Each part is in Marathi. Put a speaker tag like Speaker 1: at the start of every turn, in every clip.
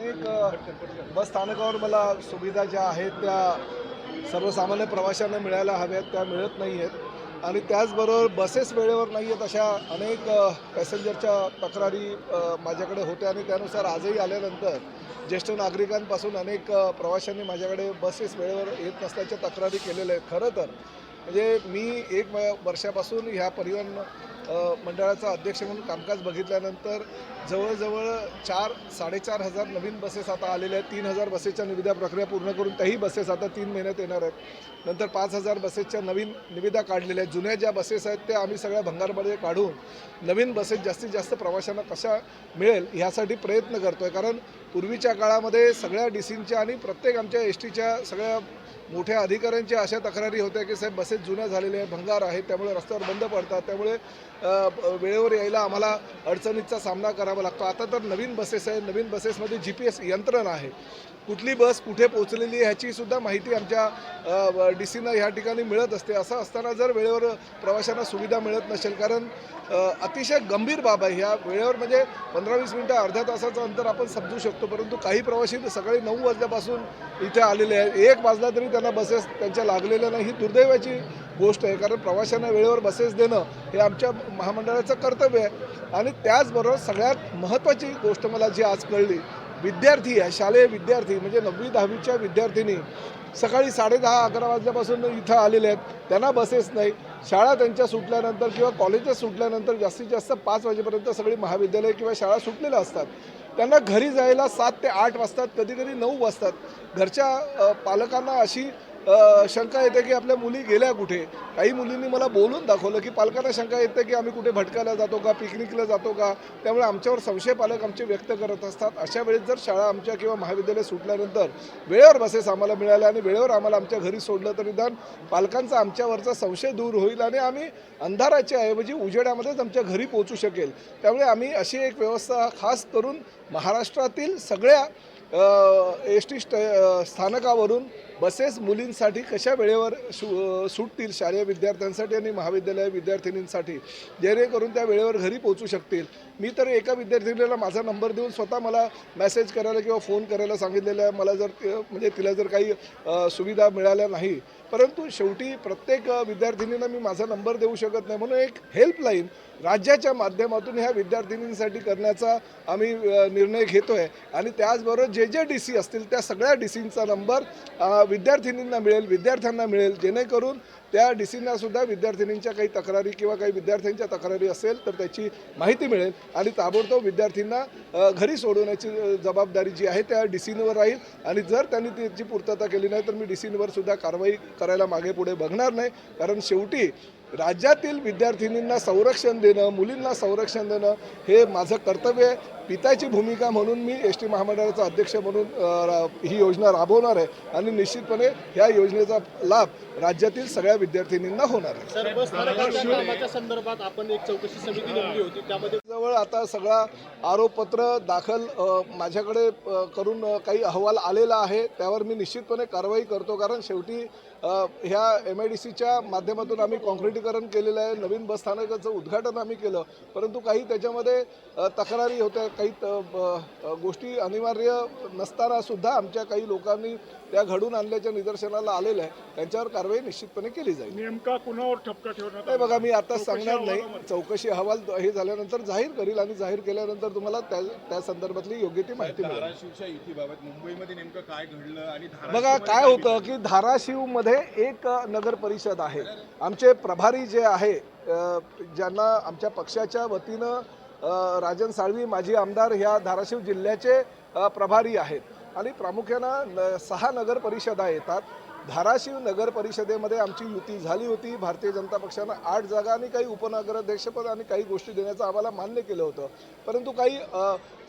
Speaker 1: अनेक बस स्थानकावर मला सुविधा ज्या आहेत त्या सर्वसामान्य प्रवाशांना मिळायला हव्यात त्या मिळत नाही आहेत आणि त्याचबरोबर बसेस वेळेवर नाही आहेत अशा अनेक पॅसेंजरच्या तक्रारी माझ्याकडे होत्या आणि त्यानुसार आजही आल्यानंतर ज्येष्ठ नागरिकांपासून अनेक प्रवाशांनी माझ्याकडे बसेस वेळेवर येत नसल्याच्या तक्रारी केलेल्या आहेत. खरं तर म्हणजे मी एक वर्षापासून ह्या परिवहन मंडळाचा अध्यक्ष म्हणून कामकाज बघितल्यानंतर जवळजवळ चार साडेचार हजार नवीन बसेस आता आलेल्या आहेत. तीन हजार बसेसच्या निविदा प्रक्रिया पूर्ण करून त्याही बसेस आता तीन महिन्यात येणार आहेत. नंतर पाच हजार बसेसच्या नवीन निविदा काढलेल्या आहेत. जुन्या ज्या बसेस आहेत त्या आम्ही सगळ्या भंगारमध्ये काढून नवीन बसेस जास्तीत जास्त प्रवाशांना कशा मिळेल ह्यासाठी प्रयत्न करतो आहे कारण पूर्वीच्या काळामध्ये सगळ्या डी सींच्या आणि प्रत्येक आमच्या एस टीच्या सगळ्या मोठ्या अधिकाऱ्यांच्या अशा तक्रारी होत्या की साहेब बसेस जुन्या झालेल्या आहेत भंगार आहेत त्यामुळे रस्त्यावर बंद पडतात त्यामुळे वेळेवर यायला आम्हाला अडचणीचा सामना करावा लागतो. आता तर नवीन बसेस आहे नवीन बसेसमध्ये जी पी एस यंत्रणा आहे. कुठली बस कुठे पोहोचलेली आहे ह्याची सुद्धा माहिती आमच्या डी सीनं ह्या ठिकाणी मिळत असते. असं असताना जर वेळेवर प्रवाशांना सुविधा मिळत नसेल कारण अतिशय गंभीर बाब आहे. ह्या वेळेवर म्हणजे पंधरा वीस मिनटं अर्ध्या तासाचं अंतर आपण समजू शकतो. परंतु काही प्रवासी तर सकाळी नऊ वाजल्यापासून इथे आलेले आहेत. एक वाजला तरी त्यांना बसेस त्यांच्या लागलेल्या नाही ही दुर्दैवाची गोष्ट आहे. कारण प्रवाशांना वेळेवर बसेस देणं हे आमच्या महामंडळाचं कर्तव्य आहे. आणि त्याचबरोबर सगळ्यात महत्त्वाची गोष्ट मला जी आज कळली विद्यार्थी आहे शालेय विद्यार्थी म्हणजे नववी दहावीच्या विद्यार्थिनी सकाळी साडेदहा अकरा वाजल्यापासून इथं आलेले आहेत. त्यांना बसेस नाही. शाळा त्यांच्या सुटल्यानंतर किंवा कॉलेजेस सुटल्यानंतर जास्तीत जास्त पाच वाजेपर्यंत सगळी महाविद्यालय किंवा शाळा सुटलेल्या असतात. त्यांना घरी जायला सात ते आठ वाजतात कधी कधी नऊ वाजतात. घरच्या पालकांना अशी शंका येते की आपल्या मुली गेल्या कुठे? काही मुलींनी मला बोलून दाखवलं की पालकांना शंका येते की आम्ही कुठे भटकायला जातो का पिकनिकला जातो का? त्यामुळे आमच्यावर संशय पालक आमचे व्यक्त करत असतात. अशा वेळेस जर शाळा आमच्या किंवा महाविद्यालय सुटल्यानंतर वेळेवर बसेस आम्हाला मिळाल्या आणि वेळेवर आम्हाला आमच्या घरी सोडलं तर निदान पालकांचा आमच्यावरचा संशय दूर होईल आणि आम्ही अंधाराच्या ऐवजी उजेडामध्येच आमच्या घरी पोहोचू शकेल. त्यामुळे आम्ही अशी एक व्यवस्था खास करून महाराष्ट्रातील सगळ्या एस टी स्ट स्थानकावरून बसेस मुलींसाठी कशा वेळेवर शु सुटतील शालेय विद्यार्थ्यांसाठी आणि महाविद्यालय विद्यार्थिनींसाठी? जेणेकरून त्या वेळेवर घरी पोहोचू शकतील. मी तर एका विद्यार्थिनीला माझा नंबर देऊन स्वतः मला मेसेज करायला किंवा फोन करायला सांगितलेलं आहे. मला जर म्हणजे तिला जर काही सुविधा मिळाल्या नाही. परंतु शेवटी प्रत्येक विद्यार्थिनींना मी माझा नंबर देऊ शकत नाही. म्हणून एक हेल्पलाईन राज्याच्या माध्यमातून ह्या विद्यार्थिनींसाठी करण्याचा आम्ही निर्णय घेतो आहे आणि त्याचबरोबर जे जे डी सी असतील त्या सगळ्या डी सींचा नंबर विद्यार्थिनींना मिळेल विद्यार्थ्यांना मिळेल जेणेकरून त्या डी सींना सुद्धा विद्यार्थिनींच्या काही तक्रारी किंवा काही विद्यार्थ्यांच्या तक्रारी असेल तर त्याची माहिती मिळेल आणि ताबडतोब विद्यार्थ्यांना घरी सोडवण्याची जबाबदारी जी आहे त्या डी सींवर राहील. आणि जर त्यांनी त्याची पूर्तता केली नाही तर मी डी सीनवर सुद्धा कारवाई करायला मागे पुढे बघणार नाही. कारण शेवटी राज्यातील विद्यार्थिनींना संरक्षण देणं मुलींना संरक्षण देणं हे माझं कर्तव्य आहे. पिताची भूमिका म्हणून मी एस टी महामंडळाचा अध्यक्ष म्हणून ही योजना राबवणार आहे. आणि निश्चितपणे ह्या योजनेचा लाभ राज्यातील सगळ्या विद्यार्थिनींना होणार आहे.
Speaker 2: संदर्भात आपण एक चौकशी समिती नेमली होती त्यामध्ये
Speaker 1: जवळ आता सगळा आरोपपत्र दाखल माझ्याकडे करून काही अहवाल आलेला आहे त्यावर मी निश्चितपणे कारवाई करतो कारण शेवटी ह्या एम आय डी सीच्या माध्यमातून आम्ही कॉन्क्रिटीकरण केलेलं आहे नवीन बस स्थानकाचं उद्घाटन आम्ही केलं परंतु काही त्याच्यामध्ये तक्रारी होत्या काही गोष्टी अनिवार्य नसताना सुद्धा आमच्या काही लोकांनी त्या घडून आणल्याच्या निदर्शनाला आलेल्या आहे त्यांच्यावर कारवाई निश्चितपणे केली जाईल.
Speaker 3: नेमका कुणावर ठपका ठेवण्यात
Speaker 1: नाही बघा मी आता सांगणार नाही. चौकशी अहवाल हे झाल्यानंतर जाहीर करील आणि जाहीर केल्यानंतर तुम्हाला त्या त्या संदर्भातली योग्य ती माहिती मिळेल.
Speaker 4: मुंबईमध्ये नेमकं काय घडलं आणि
Speaker 1: बघा काय होतं की धाराशिवमध्ये एक नगर परिषद आहे. आमचे प्रभारी जे आहे ज्यांना आमच्या पक्षाच्या वतीनं राजन साळवी माजी आमदार ह्या धाराशिव जिल्ह्याचे प्रभारी आहेत. आणि प्रामुख्यानं न- सहा नगर परिषदा येतात. धाराशिव नगर परिषदेमध्ये आमची युती झाली होती. भारतीय जनता पक्षानं आठ जागा आणि काही उपनगराध्यक्षपद आणि काही गोष्टी देण्याचं आम्हाला मान्य केलं होतं. परंतु काही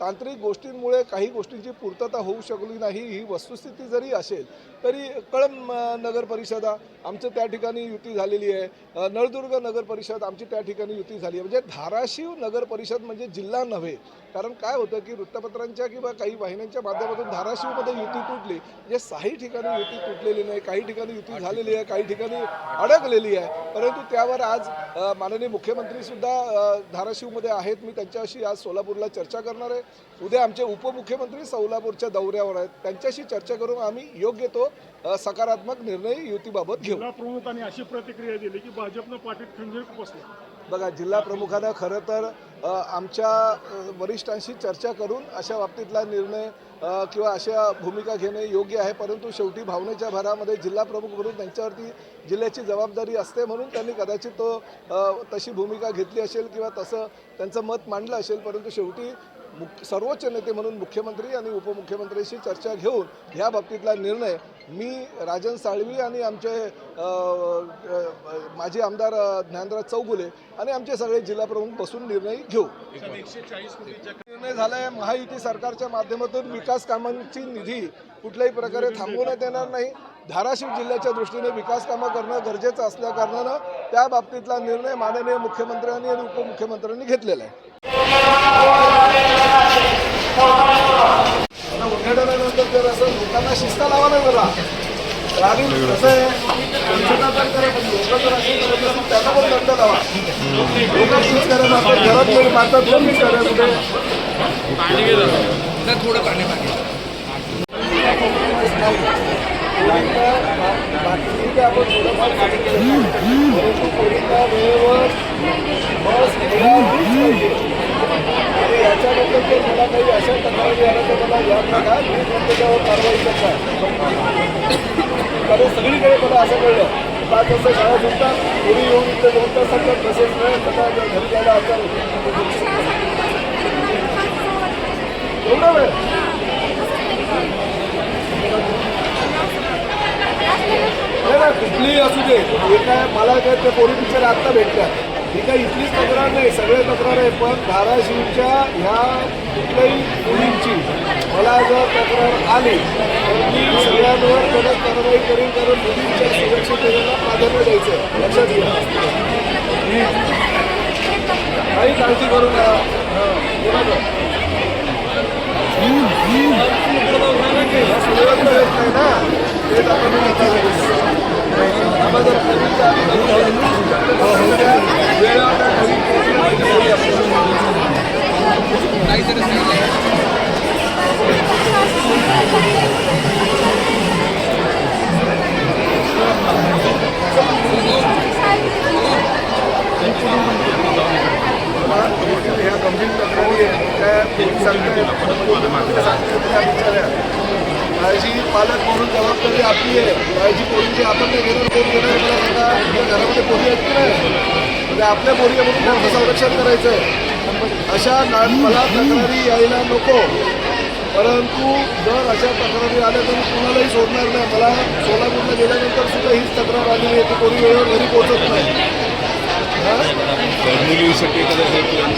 Speaker 1: तांत्रिक गोष्टींमुळे काही गोष्टींची पूर्तता होऊ शकली नाही. ही वस्तुस्थिती जरी असेल तरी कळंब नगर परिषदा आमचं त्या ठिकाणी युती झालेली आहे. नळदुर्ग नगर परिषद आमची त्या ठिकाणी युती झाली आहे. म्हणजे धाराशिव नगर परिषद म्हणजे जिल्हा नव्हे. कारण काय होतं की वृत्तपत्रांच्या किंवा काही वाहिन्यांच्या माध्यमातून धाराशिवमध्ये युती तुटली. म्हणजे काही ठिकाणी युती तुटलेली नाही काही ठिकाणी युती झालेली आहे काही ठिकाणी अडकलेली आहे. परंतु त्यावर आज माननीय मुख्यमंत्री सुद्धा धाराशिवमध्ये आहेत. मी त्यांच्याशी आज सोलापूरला चर्चा करणार आहे. उद्या आमचे उपमुख्यमंत्री सोलापूरच्या दौऱ्यावर आहेत. त्यांच्याशी चर्चा करून आम्ही योग्य तो सकारात्मक निर्णय युतीबाबत घेऊ.
Speaker 3: प्रमुखांनी अशी प्रतिक्रिया दिली की भाजपनं पाठीत खंजीर खुपसलं.
Speaker 1: बघा जिल्हा प्रमुखानं खरं तर आमच्या वरिष्ठांशी चर्चा करून अशा बाबतीतला निर्णय किंवा अशा भूमिका घेणे योग्य आहे. परंतु शेवटी भावनेच्या भरामध्ये जिल्हा प्रमुख म्हणून त्यांच्यावरती जिल्ह्याची जबाबदारी असते म्हणून त्यांनी कदाचित तो तशी भूमिका घेतली असेल किंवा तसं त्यांचं मत मांडलं असेल. परंतु शेवटी मुख सर्वोच्च नेते म्हणून मुख्यमंत्री आणि उपमुख्यमंत्र्यांशी चर्चा घेऊन ह्या बाबतीतला निर्णय मी राजन साळवी आणि आमचे माजी आमदार ज्ञानराज चौगुले आणि आमचे सगळे जिल्हाप्रमुख बसून निर्णय घेऊ.
Speaker 4: निर्णय झाला आहे
Speaker 1: निर्णय झालाय महायुती सरकारच्या माध्यमातून विकास कामांची निधी कुठल्याही प्रकारे थांबवण्यात येणार नाही. धाराशिव जिल्ह्याच्या दृष्टीने विकास कामं करणं गरजेचं असल्या कारणानं त्या बाबतीतला निर्णय माननीय मुख्यमंत्र्यांनी आणि उपमुख्यमंत्र्यांनी घेतलेला आहे. आता उद्घाटनानंतर जर असं लोकांना शिस्त लावा ना जरा. आणि कसं आहे? स्वच्छता तर करा, पण लोकं जर अशी करत त्यांना पण दंड लावा. लोकं चूक करत असतात घरात नाही मारतात कोण नाही करत कुठे? बाकी आपण थोडंफार पाणी केलं परंतु पोलिसांना वेळेवर बस मिळालीच पाहिजे आणि याच्याबद्दल जर मला काही अशा तक्रारी आल्या तर मला याद नका मी पण त्याच्यावर कारवाई करणार कारण सगळीकडे मला असं कळलं पाच वाजता शाळा सुटतात कोणी येऊन इथे दोन तासांचा सांगतात तसेच वेळ आता घरी जायला आता एवढा वेळ नाही ना कुठलीही असू दे हे काय मला काय त्या पोरी पिक्चर आत्ता भेटतात. ही काय इथलीच तक्रार नाही सगळे तक्रार आहे पण धाराशिवच्या ह्या कुठल्याही मुलींची मला जर तक्रार आली तर मी सगळ्यांवर कडक कारवाई करेन कारण मुलींच्या सुरक्षिततेला प्राधान्य द्यायचं आहे. लक्षात घ्या काही काळजी करू नका कोणाचं बोला ना. या सुदैवाचं येत नाही ना तेच आपण काळजी पालक म्हणून जबाबदारी आपली आहे. काळजी पोरीची आपण नाही घेणार कोण घेणार मला सांगा आपल्या घरामध्ये पोरी आहेत की नाही? म्हणजे आपल्या पोरी आहे म्हणून त्यांचं संरक्षण करायचं आहे अशा मला तक्रारी यायला नको. परंतु जर अशा तक्रारी आल्या तर मी कुणालाही सोडणार नाही. मला सोलापूरला गेल्यानंतर सुद्धा हीच तक्रार आलेली आहे की कोणी वेळेवर घरी पोहोचत नाही.
Speaker 5: मुलीसाठी एखादा हेल्पलाईन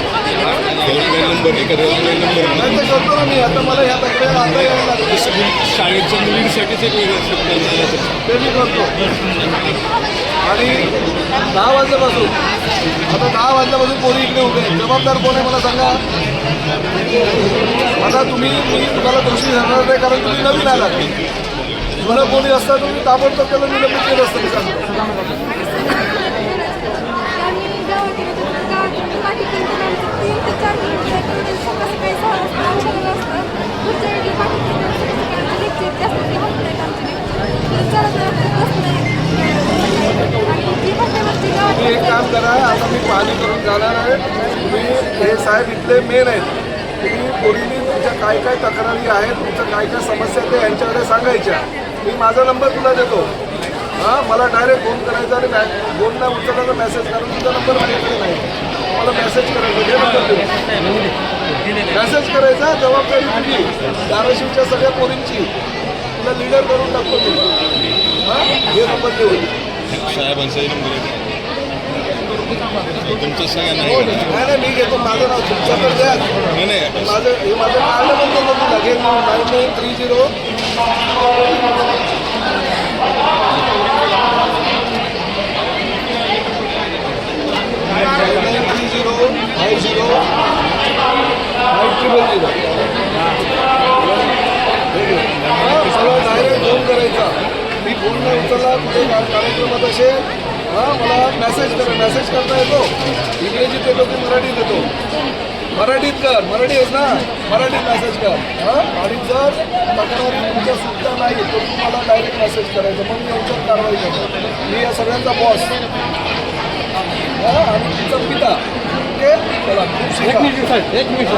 Speaker 5: हेल्पलाईन नंबर एखादा हेल्पलाईन नंबर
Speaker 1: नाही ते करतो ना मी. आता मला ह्या तक्रारी आता यायला लागल्या
Speaker 5: शाळेच्या मुलींसाठीच एक वेगळं हेल्पलाईन
Speaker 1: ते मी करतो. आणि दहा वाजल्यापासून आता दहा वाजल्यापासून कोणी इकडे उभे. जबाबदार कोण आहे मला सांगा? आता तुम्ही मी तुम्हाला दोषी धरणार नाही कारण तुम्ही नवीन आलात. मला कोणी असता तुम्ही ताबडतोब त्याला निलंबित केलं असतं मी सांगतो. साहेब इथले मेन आहेत. तुम्ही पोरीने तुमच्या काय काय तक्रारी आहेत तुमच्या काय काय समस्या आहेत ते यांच्याकडे सांगायच्या. मी माझा नंबर तुला देतो. हां मला डायरेक्ट फोन करायचा आणि मॅ फोन नाही उचलला तर मेसेज करा. तुझा नंबर माहिती नाही. मला मेसेज करायचा. नंबर देऊ मेसेज करायचा जबाबदारी तुझी. धाराशिवच्या सगळ्या पोरींची. तुला लिडर करून टाकतो मी. हां हे नंबर देऊ
Speaker 5: साहेबांचाही नंबर तुमचं सगळ्यांना
Speaker 1: हो, नाही नाही मी घेतो. माझं नाव तुमच्याकडे द्या.
Speaker 5: नाही नाही.
Speaker 1: माझं हे माझं कार्ड पण देतो तुला घे nine nine three zero. Nine nine three zero. Five zero. Battery बंद केलं मला डायरेक्ट फोन करायचा. मी फोन नाही उचलला कुठे कार्यक्रमात असे हां मला मेसेज कर मेसेज करता येतो. इंग्रजीत येतो की मराठीत येतो मराठीत कर मराठी आहेस ना? मराठीत मेसेज कर. हां आणि जर तक्रारी तुमच्या सुद्धा नाही तर तुम्हाला डायरेक्ट मेसेज करायचं. मग मी यांच्यावर कारवाई करतो. मी या सगळ्यांचा बॉस आणि तुमचा पिता. ओके? चला खूप मिनिट.